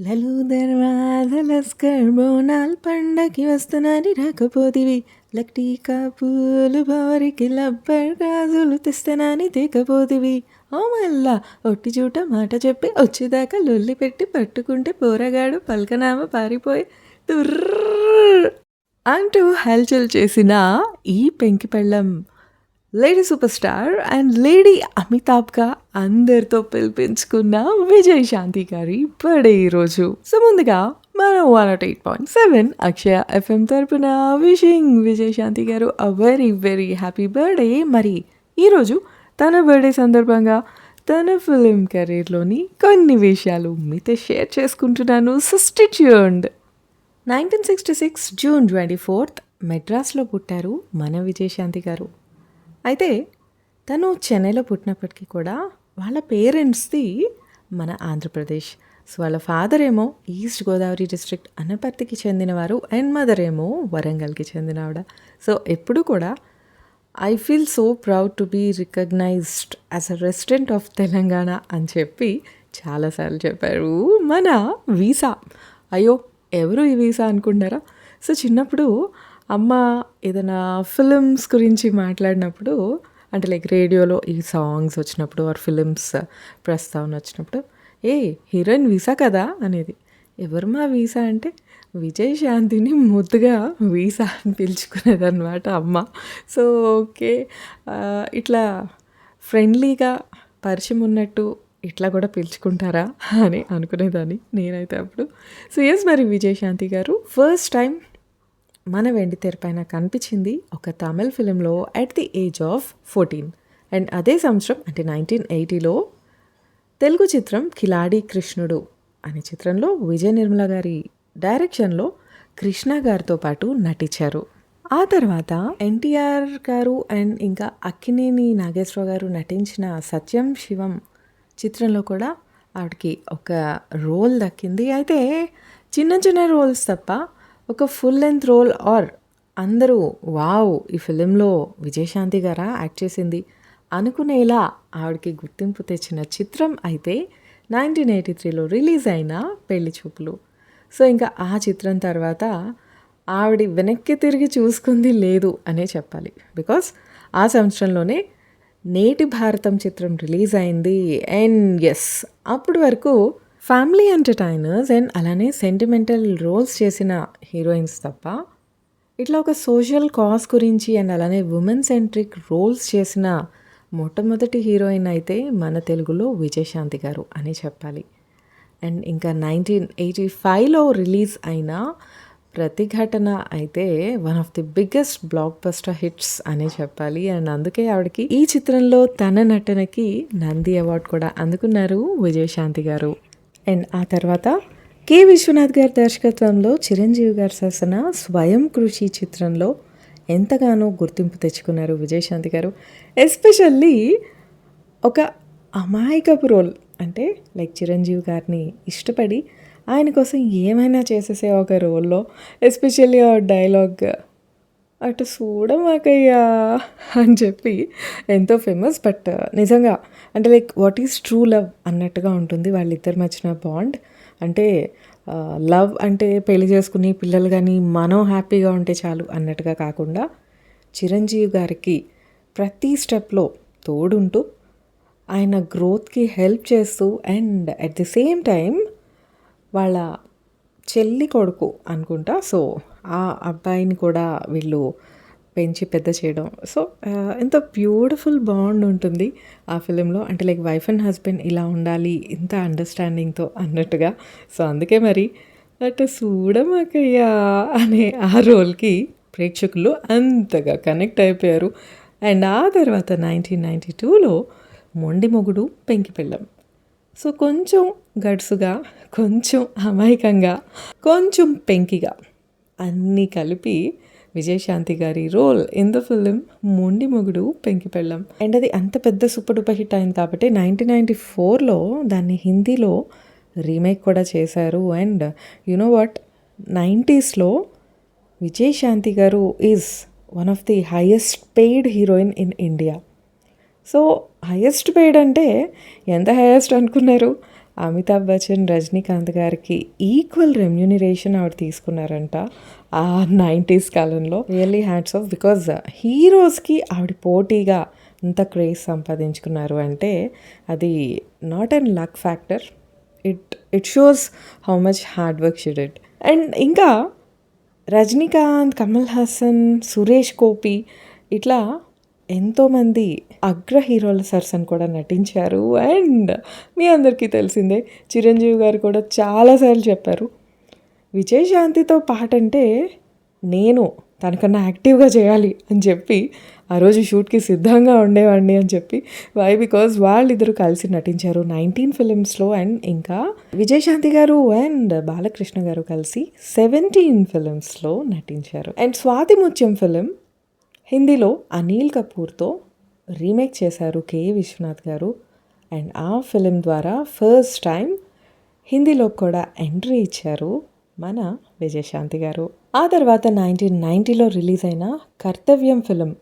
లలు దర్వాజలస్కర్ బోనాల్ పండకి వస్తున్నాని రాకపోతివి లక్టీకా పూలు బారికి లబ్బర్ గాజులు తెస్తానని తీకపోతివి ఓ మళ్ళా ఒట్టి చూట మాట చెప్పి వచ్చేదాకా లొల్లి పెట్టి పట్టుకుంటే పోరగాడు పల్కనామ పారిపోయి తుర్ర్ అంటూ హల్చల్ చేసిన ఈ Penki Pellam lady super star and lady అమితాబ్గా అందరితో పిలిపించుకున్న విజయ్ శాంతి గారి బర్త్డే ఈరోజు సో ముందుగా మనం one naught eight point seven Akshaya FM తరపున wishing Vijay Shanti garu a very very happy birthday మరి ఈరోజు తన బర్త్డే సందర్భంగా తన ఫిలిం కెరీర్లోని కొన్ని విషయాలు మీతో షేర్ చేసుకుంటున్నాను. సస్టిట్యూండ్ nineteen sixty six June twenty fourth మెడ్రాస్లో పుట్టారు మన విజయశాంతి గారు. అయితే తను చెన్నైలో పుట్టినప్పటికీ కూడా వాళ్ళ పేరెంట్స్ది మన ఆంధ్రప్రదేశ్. సో వాళ్ళ ఫాదర్ ఏమో ఈస్ట్ గోదావరి డిస్ట్రిక్ట్ అనపర్తికి చెందినవారు అండ్ మదర్ ఏమో వరంగల్కి చెందినవాడ. సో ఎప్పుడు కూడా I feel so proud to be recognised as a resident of Telangana అని చెప్పి చాలాసార్లు చెప్పారు మన వీసా. అయ్యో ఎవరు ఈ వీసా అనుకుంటారా సో చిన్నప్పుడు అమ్మ ఏదైనా ఫిలిమ్స్ గురించి మాట్లాడినప్పుడు అంటే లైక్ రేడియోలో ఈ సాంగ్స్ వచ్చినప్పుడు ఆర్ ఫిలిమ్స్ ప్రస్తావన వచ్చినప్పుడు ఏ హీరోయిన్ వీసా కదా అనేది. ఎవరు మా వీసా అంటే? విజయ్ శాంతిని ముద్దుగా వీసా అని పిలుచుకునేదన్నమాట అమ్మ. So okay. ఇట్లా ఫ్రెండ్లీగా పరిచయం ఉన్నట్టు ఇట్లా కూడా పిలుచుకుంటారా అని అనుకునేదాన్ని నేనైతే అప్పుడు. సో ఎస్ మరి విజయశాంతి గారు ఫస్ట్ టైం మన వెండి తెరపైన కనిపించింది ఒక తమిళ్ ఫిలింలో at the age of fourteen and అదే సంవత్సరం అంటే నైన్టీన్ ఎయిటీలో తెలుగు చిత్రం కిలాడి కృష్ణుడు అనే చిత్రంలో విజయ నిర్మల గారి డైరెక్షన్లో కృష్ణ గారితో పాటు నటించారు. ఆ తర్వాత ఎన్టీఆర్ గారు అండ్ ఇంకా అక్కినేని నాగేశ్వరరావు గారు నటించిన సత్యం శివం చిత్రంలో కూడా ఆవిడకి ఒక రోల్ దక్కింది. అయితే చిన్న చిన్న రోల్స్ తప్ప ఒక ఫుల్ లెంత్ రోల్ ఆర్ అందరూ వావ్ ఈ ఫిలింలో విజయశాంతి గారా? యాక్ట్ చేసింది. అనుకునేలా ఆవిడకి గుర్తింపు తెచ్చిన చిత్రం అయితే నైన్టీన్ ఎయిటీ త్రీలో రిలీజ్ అయిన పెళ్ళి చూపులు. సో ఇంకా ఆ చిత్రం తర్వాత ఆవిడ వెనక్కి తిరిగి చూసుకుంది లేదు అనే చెప్పాలి. బికాస్ ఆ సంవత్సరంలోనే నేటి భారతం చిత్రం రిలీజ్ అయింది. అండ్ ఎస్ అప్పటి వరకు ఫ్యామిలీ ఎంటర్టైనర్స్ అండ్ అలానే సెంటిమెంటల్ రోల్స్ చేసిన హీరోయిన్స్ తప్ప ఇట్లా ఒక సోషల్ కాజ్ గురించి అండ్ అలానే ఉమెన్ సెంట్రిక్ రోల్స్ చేసిన మొట్టమొదటి హీరోయిన్ అయితే మన తెలుగులో విజయశాంతి గారు అని చెప్పాలి. అండ్ ఇంకా నైన్టీన్ ఎయిటీ ఫైవ్లో రిలీజ్ అయిన ప్రతిఘటన అయితే one of the biggest blockbuster hits అనే చెప్పాలి. అండ్ అందుకే ఆవిడకి ఈ చిత్రంలో తన నటనకి నంది అవార్డు కూడా అందుకున్నారు విజయశాంతి గారు. అండ్ ఆ తర్వాత కె విశ్వనాథ్ గారి దర్శకత్వంలో చిరంజీవి గారు సరసన స్వయం కృషి చిత్రంలో ఎంతగానో గుర్తింపు తెచ్చుకున్నారు విజయశాంతి గారు. ఎస్పెషల్లీ ఒక అమాయకపు రోల్ అంటే లైక్ చిరంజీవి గారిని ఇష్టపడి ఆయన కోసం ఏమైనా చేసేసే ఒక రోల్లో ఎస్పెషల్లీ ఆ డైలాగ్ అటు చూడమాకయ్యా అని చెప్పి ఎంతో ఫేమస్ బట్ uh, నిజంగా అంటే like what is true love అన్నట్టుగా ఉంటుంది వాళ్ళిద్దరి మధ్యన బాండ్ అంటే uh, లవ్ అంటే పెళ్ళి చేసుకుని పిల్లలు కానీ మనం హ్యాపీగా ఉంటే చాలు అన్నట్టుగా కాకుండా చిరంజీవి గారికి ప్రతి స్టెప్లో తోడుంటూ ఆయన గ్రోత్కి హెల్ప్ చేస్తూ and at the same time వాళ్ళ చెల్లి కొడుకు అనుకుంటా. సో ఆ అబ్బాయిని కూడా వీళ్ళు పెంచి పెద్ద చేయడం. సో ఎంత బ్యూటిఫుల్ బాండ్ ఉంటుంది ఆ ఫిలింలో. అంటే లైక్ వైఫ్ అండ్ హస్బెండ్ ఇలా ఉండాలి ఇంత అండర్స్టాండింగ్తో అన్నట్టుగా. సో అందుకే మరి అటు చూడమాకయ్యా అనే ఆ రోల్కి ప్రేక్షకులు అంతగా కనెక్ట్ అయిపోయారు. అండ్ ఆ తర్వాత నైన్టీన్ నైంటీ టూలో మొండి మొగుడు పెంకి పెళ్ళం. సో కొంచెం గడుసుగా కొంచెం అమాయకంగా కొంచెం పెంకిగా అన్నీ కలిపి విజయశాంతి గారి రోల్ ఇన్ ద ఫిలిం మొండి మొగుడు పెంకి పెళ్ళం. అండ్ అది అంత పెద్ద సూపర్ డూపర్ హిట్ అయింది కాబట్టి నైన్టీన్ నైంటీ ఫోర్లో దాన్ని హిందీలో రీమేక్ కూడా చేశారు. And you know what? నైంటీస్లో Vijayashanti garu is one of the highest paid heroine in India. So highest paid అంటే ఎంత హైయెస్ట్ అనుకున్నారు? అమితాబ్ బచ్చన్ రజనీకాంత్ గారికి ఈక్వల్ రెమ్యూనరేషన్ ఆవిడ తీసుకున్నారంట ఆ నైంటీస్ కాలంలో. రియల్లీ హ్యాండ్స్ ఆఫ్ బికాజ్ హీరోస్కి ఆవిడ పోటీగా ఇంత క్రేజ్ సంపాదించుకున్నారు అంటే అది not and luck factor it it shows how much hard work she did and ఇంకా రజనీకాంత్ కమల్ హాసన్ సురేష్ గోపి ఇట్లా ఎంతోమంది అగ్ర హీరోల సరసన కూడా నటించారు. అండ్ మీ అందరికీ తెలిసిందే చిరంజీవి గారు కూడా చాలాసార్లు చెప్పారు విజయశాంతితో పాట అంటే నేను తనకన్నా యాక్టివ్గా చేయాలి అని చెప్పి ఆ రోజు షూట్కి సిద్ధంగా ఉండేవాడిని అని చెప్పి వై బికాజ్ వాళ్ళిద్దరూ కలిసి నటించారు నైన్టీన్ ఫిలిమ్స్లో అండ్ ఇంకా విజయశాంతి గారు అండ్ బాలకృష్ణ గారు కలిసి సెవెంటీన్ ఫిలిమ్స్లో నటించారు. అండ్ స్వాతి ముత్యం ఫిలిం హిందీలో అనిల్ కపూర్తో రీమేక్ చేశారు కె విశ్వనాథ్ గారు. అండ్ ఆ ఫిలిం ద్వారా ఫస్ట్ టైం హిందీలో కూడా ఎంట్రీ ఇచ్చారు మన విజయశాంతి గారు. ఆ తర్వాత నైన్టీన్ నైంటీలో రిలీజ్ అయిన Kartavyam film.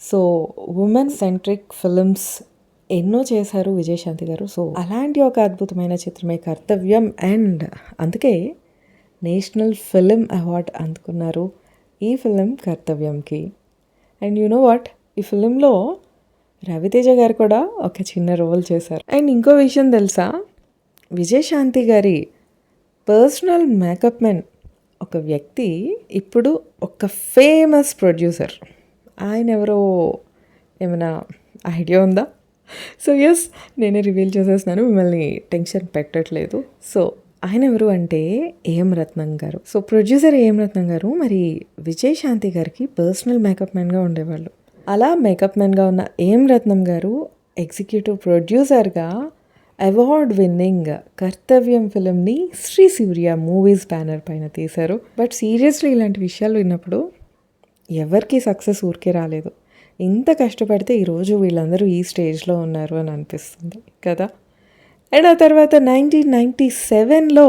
So women centric films ఎన్నో చేశారు విజయశాంతి గారు. సో అలాంటి ఒక అద్భుతమైన చిత్రమే కర్తవ్యం. అండ్ అందుకే నేషనల్ ఫిలిం అవార్డ్ అందుకున్నారు ఈ ఫిలిం కర్తవ్యంకి. అండ్ యు నో వాట్ ఈ ఫిలింలో రవితేజ గారు కూడా ఒక చిన్న రోల్ చేశారు. అండ్ ఇంకో విషయం తెలుసా? విజయశాంతి గారి పర్సనల్ మేకప్ మెన్ ఒక వ్యక్తి ఇప్పుడు ఒక ఫేమస్ ప్రొడ్యూసర్ ఆయన ఎవరో ఏమైనా ఐడియా ఉందా? సో ఎస్ నేనే రివీల్ చేసేస్తున్నాను. మిమ్మల్ని టెన్షన్ పెట్టట్లేదు. సో ఆయన ఎవరు అంటే ఏఎం రత్నం గారు. సో ప్రొడ్యూసర్ ఏఎం రత్నం గారు మరి విజయశాంతి గారికి పర్సనల్ మేకప్ మ్యాన్గా ఉండేవాళ్ళు. అలా మేకప్ మ్యాన్గా ఉన్న ఏఎం రత్నం గారు ఎగ్జిక్యూటివ్ ప్రొడ్యూసర్గా అవార్డ్ విన్నింగ్ కర్తవ్యం ఫిలింని శ్రీ సూర్య మూవీస్ బ్యానర్ పైన తీశారు. బట్ సీరియస్లీ ఇలాంటి విషయాలు విన్నప్పుడు ఎవరికి సక్సెస్ ఊరికే రాలేదు. ఇంత కష్టపడితే ఈరోజు వీళ్ళందరూ ఈ స్టేజ్లో ఉన్నారు అని అనిపిస్తుంది కదా. అండ్ ఆ తర్వాత నైన్టీన్ నైంటీ సెవెన్లో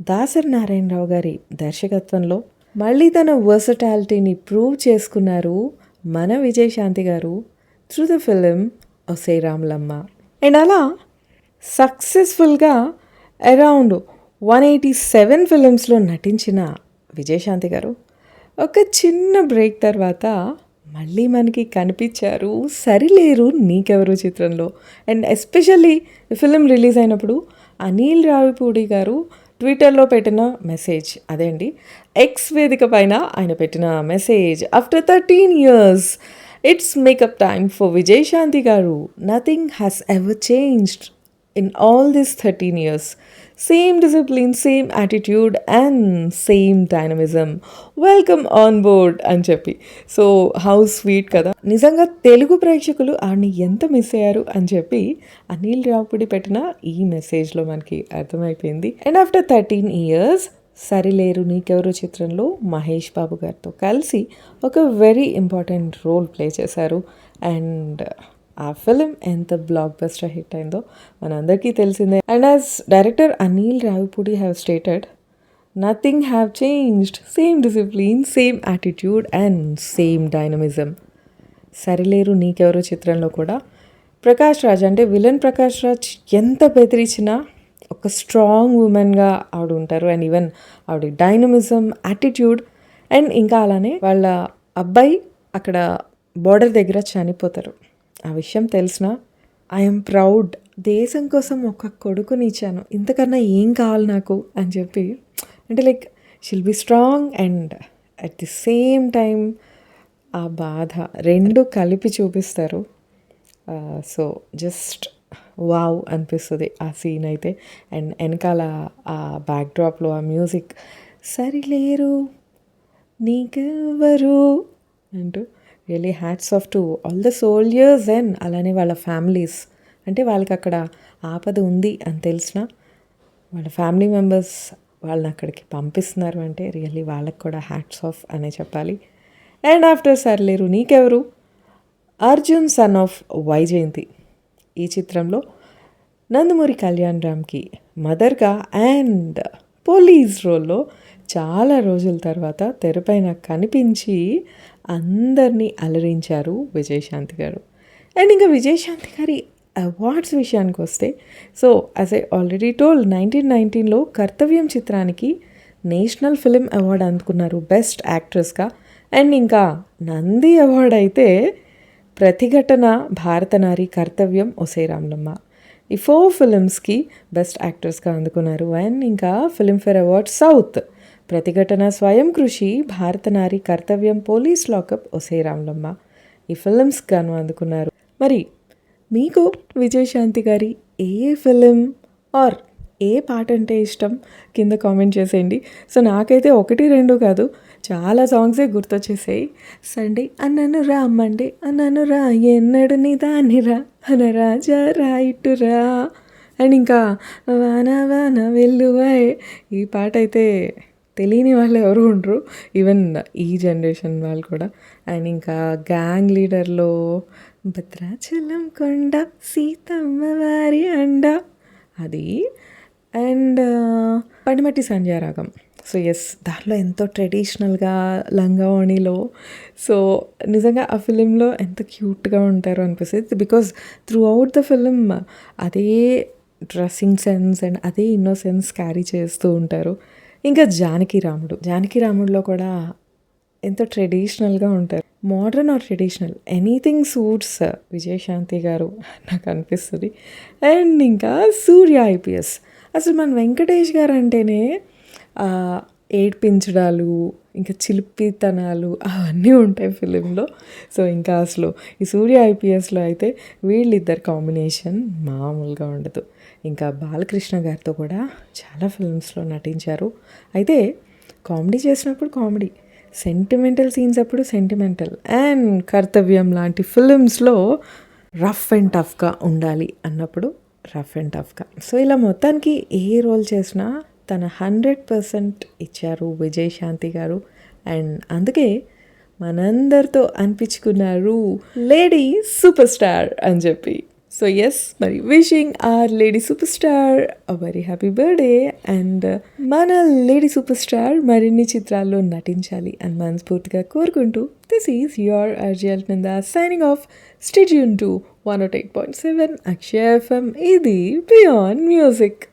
దాసరి నారాయణరావు గారి దర్శకత్వంలో మళ్ళీ తన వర్సటాలిటీని ప్రూవ్ చేసుకున్నారు మన విజయశాంతి గారు త్రూ ద ఫిలిం ఒసే రాములమ్మ. అండ్ అలా సక్సెస్ఫుల్గా అరౌండ్ వన్ ఎయిటీ సెవెన్ ఫిలిమ్స్లో నటించిన విజయశాంతి గారు ఒక చిన్న బ్రేక్ తర్వాత మళ్ళీ మనకి కనిపించారు. సరిలేరు నీకెవరు చిత్రంలో. అండ్ ఎస్పెషల్లీ ఫిలిం రిలీజ్ అయినప్పుడు అనిల్ రావిపూడి గారు ట్విట్టర్లో పెట్టిన మెసేజ్. అదే అండి ఎక్స్ వేదిక పైన ఆయన పెట్టిన message. After thirteen years it's makeup time for Vijayashanti garu. Nothing has ever changed in all this thirteen years same discipline same attitude and same dynamism welcome on board అని చెప్పి so how sweet కదా నిజంగా తెలుగు ప్రేక్షకులు ఆడిని ఎంత miss అయ్యారు అని చెప్పి అనిల్ రావుడి పెట్టిన ఈ మెసేజ్లో మనకి అర్థమైపోయింది. And after thirteen years Sarileru Neekevvaru చిత్రంలో మహేష్ బాబు గారితో కలిసి ఒక వెరీ ఇంపార్టెంట్ రోల్ ప్లే చేశారు. అండ్ ఆ ఫిలిం ఎంత బ్లాక్ బస్టర్ హిట్ అయిందో మనందరికీ తెలిసిందే. And as director Anil Ravipudi have stated nothing have changed same discipline same attitude and same dynamism Sarileru Neekevvaru చిత్రంలో కూడా. ప్రకాష్ రాజ్ అంటే విలన్ ప్రకాష్ రాజ్ ఎంత బెదిరించినా ఒక స్ట్రాంగ్ ఉమెన్గా ఆవిడ ఉంటారు. అండ్ ఈవెన్ ఆవిడ డైనమిజం యాటిట్యూడ్ అండ్ ఇంకా అలానే వాళ్ళ అబ్బాయి అక్కడ బార్డర్ దగ్గర చనిపోతారు. ఆ విషయం తెలిసిన ఐఎమ్ ప్రౌడ్ దేశం కోసం ఒక కొడుకుని ఇచ్చాను. ఇంతకన్నా ఏం కావాలి నాకు? అని చెప్పి అంటే like she'll be strong and at the same time ఆ బాధ రెండు కలిపి చూపిస్తారు. సో జస్ట్ వావ్ అనిపిస్తుంది ఆ సీన్ అయితే. అండ్ వెనకాల ఆ బ్యాక్డ్రాప్లో ఆ మ్యూజిక్ సరిలేరు నీకెవరు అంటూ really hats off to all the soldiers and అలానే వాళ్ళ ఫ్యామిలీస్ అంటే వాళ్ళకి అక్కడ ఆపద ఉంది అని తెలిసిన వాళ్ళ ఫ్యామిలీ మెంబర్స్ వాళ్ళని అక్కడికి పంపిస్తున్నారు అంటే రియల్లీ వాళ్ళకి కూడా హ్యాట్స్ ఆఫ్ అనే చెప్పాలి. And after Sarileru Neekevvaru? Arjun son of Vyjayanthi. ఈ చిత్రంలో నందమూరి కళ్యాణ్ రామ్కి మదర్గా అండ్ పోలీస్ రోల్లో చాలా రోజుల తర్వాత తెరపైన కనిపించి అందరినీ అలరించారు విజయశాంతి గారు. అండ్ ఇంకా విజయశాంతి గారి అవార్డ్స్ విషయానికి వస్తే so as I already told nineteen నైన్టీన్లో కర్తవ్యం చిత్రానికి నేషనల్ ఫిలిం అవార్డ్ అందుకున్నారు బెస్ట్ యాక్ట్రెస్గా. అండ్ ఇంకా నంది అవార్డ్ అయితే ప్రతిఘటన భారత నారి కర్తవ్యం ఒసేరామ్లమ్మ ఈ ఫోర్ ఫిలిమ్స్కి బెస్ట్ యాక్టర్స్గా అందుకున్నారు. అండ్ ఇంకా ఫిలింఫేర్ అవార్డ్ సౌత్ ప్రతిఘటన స్వయం కృషి భారత నారి కర్తవ్యం పోలీస్ లాకప్ ఒసే రామ్లమ్మ. ఈ ఫిలిమ్స్ గాను అందుకున్నారు. మరి మీకు విజయశాంతి గారి ఏ ఫిలిం ఆర్ ఏ పాట అంటే ఇష్టం? కింద కామెంట్ చేసేయండి. సో నాకైతే ఒకటి రెండు కాదు. చాలా సాంగ్సే గుర్తొచ్చేసాయి. సండే అన్నను రా మండే అన్నను రా ఎన్నడు నీ రా అన రాజా రా ఇటు రా. అండ్ ఇంకా వాన వాన వెల్లువాయ్ ఈ పాట అయితే తెలియని వాళ్ళు ఎవరు ఉండరు. ఈవెన్ ఈ జనరేషన్ వాళ్ళు కూడా. అండ్ ఇంకా గ్యాంగ్ లీడర్లో భద్రాచలం కొండ సీతమ్మ వారి అండ. అది. And Padamati Sandhyaragam. So yes దాంట్లో ఎంతో ట్రెడిషనల్గా లంగావణిలో. సో నిజంగా ఆ ఫిలింలో ఎంత క్యూట్గా ఉంటారో అనిపిస్తుంది. Because throughout the film అదే డ్రెస్సింగ్ సెన్స్ అండ్ అదే ఇన్నోసెన్స్ క్యారీ చేస్తూ ఉంటారు. ఇంకా జానకి రాముడు. జానకి రాముడులో కూడా ఎంతో ట్రెడిషనల్గా ఉంటారు. Modern or traditional anything suits Vijayashanti garu నాకు అనిపిస్తుంది. అండ్ ఇంకా సూర్య ఐపీఎస్ అసలు మన వెంకటేష్ గారు అంటేనే ఏడ్పించడాలు ఇంకా చిలిపితనాలు అవన్నీ ఉంటాయి ఫిలింలో. సో ఇంకా అసలు ఈ సూర్య ఐపీఎస్లో అయితే వీళ్ళిద్దరు కాంబినేషన్ మామూలుగా ఉండదు. ఇంకా బాలకృష్ణ గారితో కూడా చాలా ఫిల్మ్స్లో నటించారు. అయితే కామెడీ చేసినప్పుడు కామెడీ సెంటిమెంటల్ సీన్స్ అప్పుడు సెంటిమెంటల్. అండ్ కర్తవ్యం లాంటి ఫిలిమ్స్లో రఫ్ అండ్ టఫ్గా ఉండాలి అన్నప్పుడు రఫ్ అండ్ టఫ్గా. సో ఇలా మొత్తానికి ఏ రోల్ చేసినా తన హండ్రెడ్ పర్సెంట్ ఇచ్చారు విజయశాంతి గారు. అండ్ అందుకే మనందరితో అనిపించుకున్నారు లేడీ సూపర్ స్టార్ అని చెప్పి. సో ఎస్ మరి wishing our lady super star very happy birthday and మన లేడీ సూపర్ స్టార్ మరిన్ని చిత్రాల్లో నటించాలి అని మనస్ఫూర్తిగా కోరుకుంటూ దిస్ ఈజ్ యువర్ అర్జియల్ నింద signing off stay tuned to one oh eight point seven Akshay FM ఇది బియాండ్ మ్యూజిక్